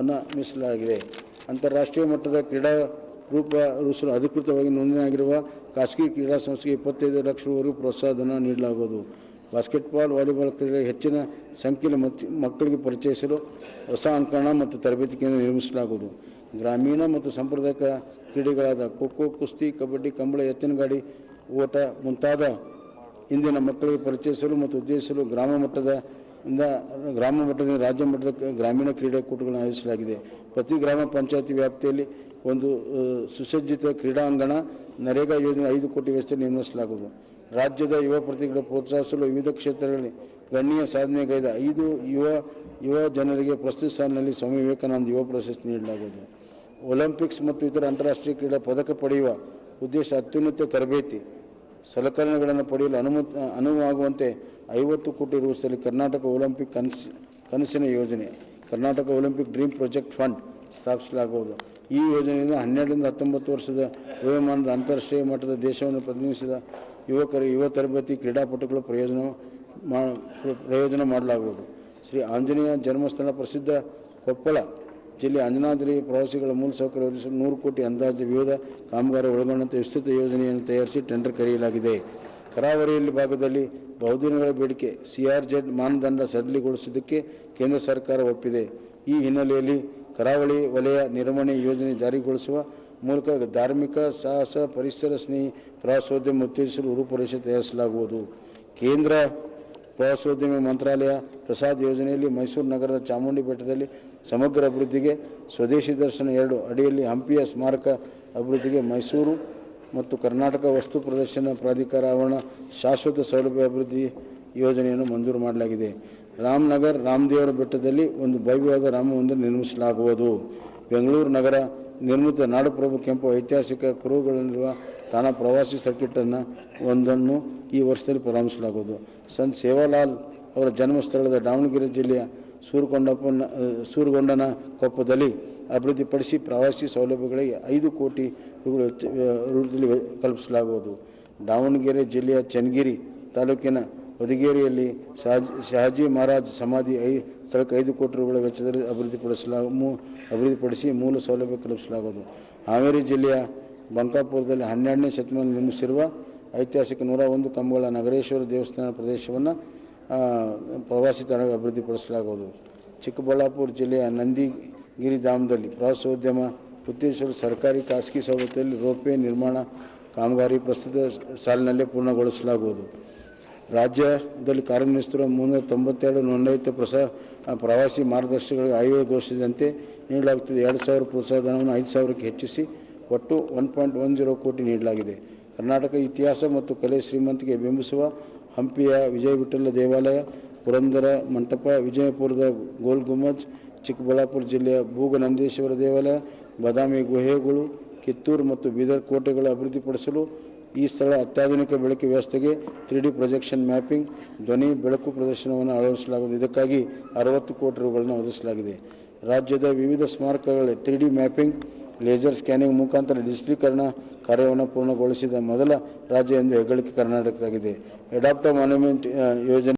ಅನ್ನು ಮೀಸಲಾಗಿದೆ. ಅಂತಾರಾಷ್ಟ್ರೀಯ ಮಟ್ಟದ ಕ್ರೀಡಾ ರೂಪ ರೂಪಿಸಲು ಅಧಿಕೃತವಾಗಿ ನೋಂದಣಿಯಾಗಿರುವ ಖಾಸಗಿ ಕ್ರೀಡಾ ಸಂಸ್ಥೆಗೆ ಇಪ್ಪತ್ತೈದು ಲಕ್ಷವರೆಗೂ ಪ್ರೋತ್ಸಾಹಧನ ನೀಡಲಾಗುವುದು. ಬಾಸ್ಕೆಟ್ಬಾಲ್, ವಾಲಿಬಾಲ್ ಕ್ರೀಡೆ ಹೆಚ್ಚಿನ ಸಂಖ್ಯೆಯಲ್ಲಿ ಮಕ್ಕಳಿಗೆ ಪರಿಚಯಿಸಲು ಹೊಸ ಅಂಕಣ ಮತ್ತು ತರಬೇತಿ ಕೇಂದ್ರ ನಿರ್ಮಿಸಲಾಗುವುದು. ಗ್ರಾಮೀಣ ಮತ್ತು ಸಾಂಪ್ರದಾಯಿಕ ಕ್ರೀಡೆಗಳಾದ ಖೋಖೋ, ಕುಸ್ತಿ, ಕಬಡ್ಡಿ, ಕಂಬಳ ಎತ್ತಿನ ಗಾಡಿ ಓಟ ಮುಂತಾದ ಇಂದಿನ ಮಕ್ಕಳಿಗೆ ಪರಿಚಯಿಸಲು ಮತ್ತು ಉದ್ದೇಶಿಸಲು ಗ್ರಾಮ ಮಟ್ಟದ ಇಂದ ಗ್ರಾಮ ಮಟ್ಟದಿಂದ ರಾಜ್ಯ ಮಟ್ಟದ ಗ್ರಾಮೀಣ ಕ್ರೀಡಾಕೂಟಗಳನ್ನು ಆಯೋಜಿಸಲಾಗಿದೆ. ಪ್ರತಿ ಗ್ರಾಮ ಪಂಚಾಯತಿ ವ್ಯಾಪ್ತಿಯಲ್ಲಿ ಒಂದು ಸುಸಜ್ಜಿತ ಕ್ರೀಡಾಂಗಣ ನರೇಗಾ ಯೋಜನೆ ಐದು ಕೋಟಿ ವ್ಯವಸ್ಥೆ ನಿರ್ಮಿಸಲಾಗುವುದು ರಾಜ್ಯದ ಯುವ ಪ್ರತಿಭೆಗಳ ಪ್ರೋತ್ಸಾಹಿಸಲು ವಿವಿಧ ಕ್ಷೇತ್ರಗಳಲ್ಲಿ ಗಣ್ಯ ಸಾಧನೆಗೈದ ಐದು ಯುವ ಯುವ ಜನರಿಗೆ ಪ್ರಸ್ತುತ ಸಾಲಿನಲ್ಲಿ ಸ್ವಾಮಿ ವಿವೇಕಾನಂದ ಯುವ ಪ್ರಶಸ್ತಿ ನೀಡಲಾಗುವುದು. ಒಲಿಂಪಿಕ್ಸ್ ಮತ್ತು ಇತರ ಅಂತಾರಾಷ್ಟ್ರೀಯ ಕ್ರೀಡಾ ಪದಕ ಪಡೆಯುವ ಉದ್ದೇಶ ಅತ್ಯುನ್ನತ ತರಬೇತಿ. ಸಲಕರಣೆಗಳನ್ನು ಪಡೆಯಲು ಅನುಮತಿ ಅನುವಾಗುವಂತೆ ಐವತ್ತು ಕೋಟಿ ರೂಪಿಸಲಿ ಕರ್ನಾಟಕ ಒಲಿಂಪಿಕ್ ಕನಸು, ಕನಸಿನ ಯೋಜನೆ, Karnataka Olympic dream project fund ಸ್ಥಾಪಿಸಲಾಗುವುದು. ಈ ಯೋಜನೆಯಿಂದ ಹನ್ನೆರಡರಿಂದ ಹತ್ತೊಂಬತ್ತು ವರ್ಷದ ವಯೋಮಾನದ ಅಂತಾರಾಷ್ಟ್ರೀಯ ಮಟ್ಟದ ದೇಶವನ್ನು ಪ್ರತಿನಿಧಿಸಿದ ಯುವಕರು ಯುವ ತರಬೇತಿ ಕ್ರೀಡಾಪಟುಗಳು ಪ್ರಯೋಜನ ಮಾ, ಪ್ರಯೋಜನ ಮಾಡಲಾಗುವುದು. ಶ್ರೀ ಆಂಜನೇಯ ಜನ್ಮಸ್ಥಳ ಪ್ರಸಿದ್ಧ ಕೊಪ್ಪಳ ಜಿಲ್ಲೆ ಅಂಜನಾದ್ರಿ ಪ್ರವಾಸಿಗಳ ಮೂಲಸೌಕರ್ಯ ಒದಗಿಸಲು ನೂರು ಕೋಟಿ ಅಂದಾಜು ವಿವಿಧ ಕಾಮಗಾರಿ ಒಳಗೊಂಡಂತೆ ವಿಸ್ತೃತ ಯೋಜನೆಯನ್ನು ತಯಾರಿಸಿ ಟೆಂಡರ್ ಕರೆಯಲಾಗಿದೆ. ಕರಾವಳಿಯಲ್ಲಿ ಭಾಗದಲ್ಲಿ ಬಹುದಿನಗಳ ಬೇಡಿಕೆ ಸಿಆರ್ಜೆಡ್ ಮಾನದಂಡ ಸಡಿಲಿಗೊಳಿಸಿದ್ದಕ್ಕೆ ಕೇಂದ್ರ ಸರ್ಕಾರ ಒಪ್ಪಿದೆ. ಈ ಹಿನ್ನೆಲೆಯಲ್ಲಿ ಕರಾವಳಿ ವಲಯ ನಿರ್ವಹಣೆ ಯೋಜನೆ ಜಾರಿಗೊಳಿಸುವ ಮೂಲಕ ಧಾರ್ಮಿಕ ಸಾಹಸ ಪರಿಸರ ಸ್ನೇಹಿ ಪ್ರವಾಸೋದ್ಯಮ ಉತ್ತೇಜಿಸಲು ರೂಪುರೇಷೆ ತಯಾರಿಸಲಾಗುವುದು. ಕೇಂದ್ರ ಪ್ರವಾಸೋದ್ಯಮ ಮಂತ್ರಾಲಯ ಪ್ರಸಾದ್ ಯೋಜನೆಯಲ್ಲಿ ಮೈಸೂರು ನಗರದ ಚಾಮುಂಡಿ ಬೆಟ್ಟದಲ್ಲಿ ಸಮಗ್ರ ಅಭಿವೃದ್ಧಿಗೆ ಸ್ವದೇಶಿ ದರ್ಶನ ಎರಡು ಅಡಿಯಲ್ಲಿ ಹಂಪಿಯ ಸ್ಮಾರಕ ಅಭಿವೃದ್ಧಿಗೆ ಮೈಸೂರು ಮತ್ತು ಕರ್ನಾಟಕ ವಸ್ತು ಪ್ರದರ್ಶನ ಪ್ರಾಧಿಕಾರ ಆವರಣ ಶಾಶ್ವತ ಸೌಲಭ್ಯ ಅಭಿವೃದ್ಧಿ ಯೋಜನೆಯನ್ನು ಮಂಜೂರು ಮಾಡಲಾಗಿದೆ. ರಾಮನಗರ್ ರಾಮದೇವರ ಬೆಟ್ಟದಲ್ಲಿ ಒಂದು ಭವ್ಯವಾದ ರಾಮ ಮಂದಿರ ನಿರ್ಮಿಸಲಾಗುವುದು. ಬೆಂಗಳೂರು ನಗರ ನಿರ್ಮಿತ ನಾಡಪ್ರಭು ಕೆಂಪು ಐತಿಹಾಸಿಕ ಕುರುಗಳಲ್ಲಿರುವ ತಾಣ ಪ್ರವಾಸಿ ಸರ್ಕಿಟನ್ನು ಒಂದನ್ನು ಈ ವರ್ಷದಲ್ಲಿ ಪ್ರಾರಂಭಿಸಲಾಗುವುದು. ಸಂತ ಸೇವಾಲಾಲ್ ಅವರ ಜನ್ಮಸ್ಥಳದ ದಾವಣಗೆರೆ ಜಿಲ್ಲೆಯ ಸೂರಗೊಂಡಪ್ಪನ ಸೂರಗೊಂಡನ ಕೊಪ್ಪದಲ್ಲಿ ಅಭಿವೃದ್ಧಿಪಡಿಸಿ ಪ್ರವಾಸಿ ಸೌಲಭ್ಯಗಳಿಗೆ ಐದು ಕೋಟಿ ರೂಪಾಯಿ ಕಲ್ಪಿಸಲಾಗುವುದು. ದಾವಣಗೆರೆ ಜಿಲ್ಲೆಯ ಚನ್ನಗಿರಿ ತಾಲೂಕಿನ ಹೊದಿಗೇರಿಯಲ್ಲಿ ಶಹಾಜಿ ಮಹಾರಾಜ್ ಸಮಾಧಿ ಐ, ಸ್ಥಳಕ್ಕೆ ಐದು ಕೋಟಿ ರೂಪಾಯಿ ವೆಚ್ಚದಲ್ಲಿ ಅಭಿವೃದ್ಧಿಪಡಿಸಲಾಗ ಮೂ ಅಭಿವೃದ್ಧಿಪಡಿಸಿ ಮೂಲ ಸೌಲಭ್ಯ ಕಲ್ಪಿಸಲಾಗುವುದು. ಹಾವೇರಿ ಜಿಲ್ಲೆಯ ಬಂಕಾಪುರದಲ್ಲಿ ಹನ್ನೆರಡನೇ ಶತಮಾನ ನಿರ್ಮಿಸಿರುವ ಐತಿಹಾಸಿಕ ನೂರ ಒಂದು ಕಂಬಗಳ ನಗರೇಶ್ವರ ದೇವಸ್ಥಾನ ಪ್ರದೇಶವನ್ನು ಪ್ರವಾಸಿ ತಾಣ ಅಭಿವೃದ್ಧಿಪಡಿಸಲಾಗುವುದು ಚಿಕ್ಕಬಳ್ಳಾಪುರ ಜಿಲ್ಲೆಯ ನಂದಿಗಿರಿ ಧಾಮದಲ್ಲಿ ಪ್ರವಾಸೋದ್ಯಮ ಉತ್ತೇಜಿಸಲು ಸರ್ಕಾರಿ ಖಾಸಗಿ ಸೌಲಭ್ಯದಲ್ಲಿ ರೋಪೇ ನಿರ್ಮಾಣ ಕಾಮಗಾರಿ ಪ್ರಸ್ತುತ ಸಾಲಿನಲ್ಲೇ ಪೂರ್ಣಗೊಳಿಸಲಾಗುವುದು. ರಾಜ್ಯದಲ್ಲಿ ಕಾರ್ಯನಿರ್ವಹಿಸುತ್ತಿರುವ ಮುನ್ನೂರ ತೊಂಬತ್ತೆರಡು ನೋಂದಾಯಿತ ಪ್ರಸ ಪ್ರವಾಸಿ ಮಾರ್ಗದರ್ಶಿಗಳಿಗೆ ಆಯೋಗ ಘೋಷಿಸಿದಂತೆ ನೀಡಲಾಗುತ್ತಿದೆ. ಎರಡು ಸಾವಿರ ಪ್ರೋತ್ಸಾಹಧನವನ್ನು ಐದು ಸಾವಿರಕ್ಕೆ ಹೆಚ್ಚಿಸಿ ಒಟ್ಟು ಒನ್ ಪಾಯಿಂಟ್ ಒನ್ ಜೀರೋ ಕೋಟಿ ನೀಡಲಾಗಿದೆ. ಕರ್ನಾಟಕ ಇತಿಹಾಸ ಮತ್ತು ಕಲೆ ಶ್ರೀಮಂತಿಕೆ ಬಿಂಬಿಸುವ ಹಂಪಿಯ ವಿಜಯ ವಿಠಲ ದೇವಾಲಯ, ಪುರಂದರ ಮಂಟಪ, ವಿಜಯಪುರದ ಗೋಲ್ ಗುಮ್ಮಜ್, ಚಿಕ್ಕಬಳ್ಳಾಪುರ ಜಿಲ್ಲೆಯ ಭೂಗನಂದೇಶ್ವರ ದೇವಾಲಯ, ಬಾದಾಮಿ ಗುಹೆಗಳು ಕಿತ್ತೂರು ಮತ್ತು ಬೀದರ್ ಕೋಟೆಗಳ ಅಭಿವೃದ್ಧಿಪಡಿಸಲು ಈ ಸ್ಥಳ ಅತ್ಯಾಧುನಿಕ ಬೆಳಕು ವ್ಯವಸ್ಥೆಗೆ ತ್ರೀ ಡಿ ಪ್ರೊಜೆಕ್ಷನ್ ಮ್ಯಾಪಿಂಗ್ ಧ್ವನಿ ಬೆಳಕು ಪ್ರದರ್ಶನವನ್ನು ಅಳವಡಿಸಲಾಗುವುದು. ಇದಕ್ಕಾಗಿ ಅರವತ್ತು ಕೋಟಿ ರುಗಳನ್ನು ಒದಗಿಸಲಾಗಿದೆ. ರಾಜ್ಯದ ವಿವಿಧ ಸ್ಮಾರಕಗಳ three D mapping laser scanning ಮುಖಾಂತರ ಡಿಜಿಟಲೀಕರಣ ಕಾರ್ಯವನ್ನು ಪೂರ್ಣಗೊಳಿಸಿದ ಮೊದಲ ರಾಜ್ಯ ಎಂದು ಹೆಗ್ಗಳಿಕೆ ಕರ್ನಾಟಕದಾಗಿದೆ. ಎಡಾಪ್ಟರ್ ಮಾನ್ಯುಮೆಂಟ್ ಯೋಜನೆ